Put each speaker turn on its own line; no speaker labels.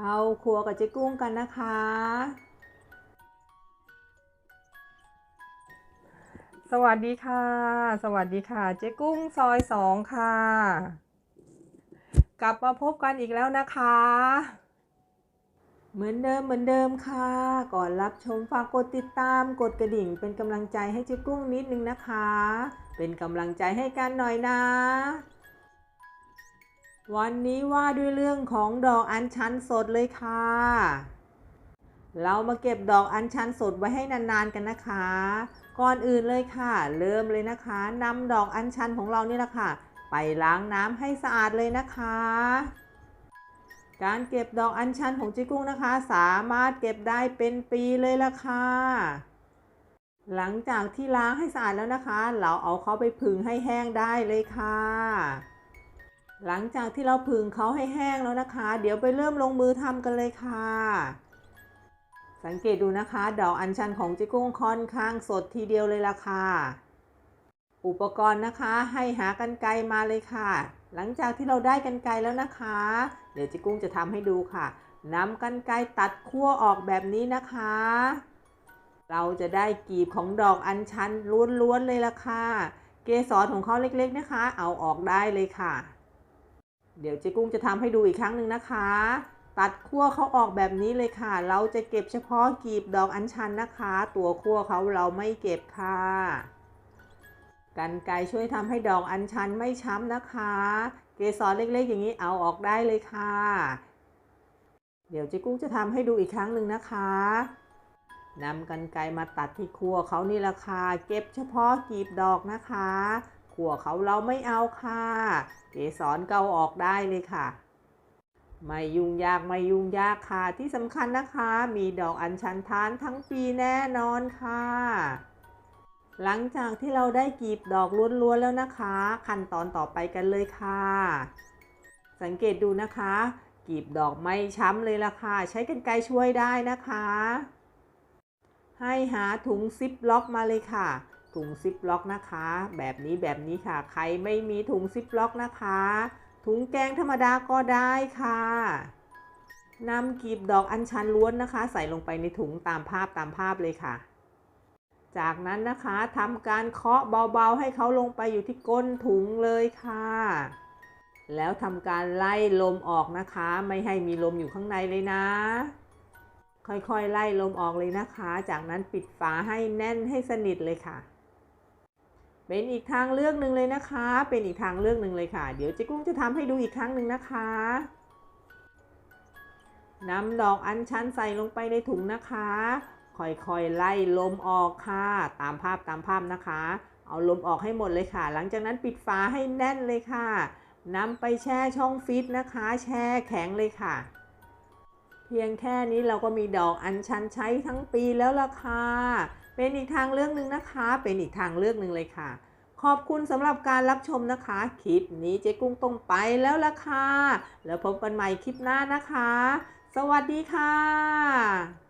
เข้าครัวกับเจ๊กุ้งกันนะคะ สวัสดีค่ะ สวัสดีค่ะ เจ๊กุ้งซอยสองค่ะ กลับมาพบกันอีกแล้วนะคะ เหมือนเดิมเหมือนเดิมค่ะ ก่อนรับชมฝากกดติดตาม กดกระดิ่ง เป็นกำลังใจให้เจ๊กุ้งนิดนึงนะคะ เป็นกำลังใจให้กันหน่อยนะ วันนี้ว่าด้วยเรื่องของดอกอัญชันสดเลยค่ะ เรามาเก็บดอกอัญชันสดไว้ให้นานๆกันนะคะ ก่อนอื่นเลยค่ะ เริ่มเลยนะคะนำดอกอัญชันของเรานี่แหละค่ะ ไปล้างน้ำให้สะอาดเลยนะคะ การเก็บดอกอัญชันของจิกุ้งนะคะ สามารถเก็บได้เป็นปีเลยละค่ะ หลังจากที่ล้างให้สะอาดแล้วนะคะ เราเอาเขาไปผึ่งให้แห้งได้เลยค่ะ หลังจากที่เราผึ่งเขาให้แห้งแล้วนะคะ เดี๋ยวไปเริ่มลงมือทำกันเลยค่ะ สังเกตดูนะคะ ดอกอัญชันของจิกุ้งค่อนข้างสดทีเดียวเลยล่ะค่ะ อุปกรณ์นะคะให้หากันไกรมาเลยค่ะ หลังจากที่เราได้กันไกรแล้วนะคะ เดี๋ยวจิกุ้งจะทำให้ดูค่ะนำกันไกรตัดขั้วออกแบบนี้นะคะ เราจะได้กีบของดอกอัญชันล้วนๆเลยล่ะค่ะ เกสรของเขาเล็กๆนะคะ เอาออกได้เลยค่ะ เดี๋ยวเจ๊กุ้งจะทำให้ดูอีกครั้งหนึ่งนะคะ ตัดขั้วเขาออกแบบนี้เลยค่ะ เราจะเก็บเฉพาะกีบดอกอัญชันนะคะ ตัวขั้วเขาเราไม่เก็บค่ะกันไกช่วยทำให้ดอกอัญชันไม่ช้ำนะคะ เกสรเล็กๆ อย่างนี้เอาออกได้เลยค่ะ เดี๋ยวเจ๊กุ้งจะทำให้ดูอีกครั้งหนึ่งนะคะนำกันไกมาตัดที่ขั้วเขานี่ละค่ะ เก็บเฉพาะกีบดอกนะคะ ขั้วเขาเราไม่เอาค่ะ เกสรเกาออกได้เลยค่ะ ไม่ยุ่งยากไม่ยุ่งยากค่ะ ที่สำคัญนะคะ มีดอกอัญชันทานทั้งปีแน่นอนค่ะ หลังจากที่เราได้กีบดอกล้วนๆแล้วนะคะ ขั้นตอนต่อไปกันเลยค่ะ สังเกตดูนะคะ กีบดอกไม่ช้ำเลยล่ะค่ะ ใช้กรรไกช่วยได้นะคะ ให้หาถุงซิปล็อกมาเลยค่ะ ถุงซิปล็อกนะคะ แบบนี้แบบนี้ค่ะ ใครไม่มีถุงซิปล็อกนะคะ ถุงแกงธรรมดาก็ได้ค่ะนำกีบดอกอัญชันล้วนนะคะ ใส่ลงไปในถุงตามภาพตามภาพเลยค่ะ จากนั้นนะคะทำการเคาะเบาๆ ให้เขาลงไปอยู่ที่ก้นถุงเลยค่ะ แล้วทำการไล่ลมออกนะคะ ไม่ให้มีลมอยู่ข้างในเลยนะ ค่อยๆ ไล่ลมออกเลยนะคะ จากนั้นปิดฝาให้แน่นให้สนิทเลยค่ะ เป็นอีกทางเลือกหนึ่งเลยนะคะ เป็นอีกทางเลือกหนึ่งเลยค่ะ เดี๋ยวเจ๊กุ้งจะทำให้ดูอีกครั้งหนึ่งนะคะนำดอกอัญชันใส่ลงไปในถุงนะคะ ค่อยๆไล่ลมออกค่ะ ตามภาพตามภาพนะคะ เอาลมออกให้หมดเลยค่ะ หลังจากนั้นปิดฝาให้แน่นเลยค่ะนำไปแช่ช่องฟิตนะคะ แช่แข็งเลยค่ะ เพียงแค่นี้เราก็มีดอกอัญชันใช้ทั้งปีแล้วล่ะค่ะ เป็นอีกทางเรื่องหนึ่งนะคะ เป็นอีกทางเรื่องหนึ่งเลยค่ะ ขอบคุณสำหรับการรับชมนะคะ คลิปนี้เจ๊กุ้งต้องไปแล้วล่ะค่ะ แล้วพบกันใหม่คลิปหน้านะคะ สวัสดีค่ะ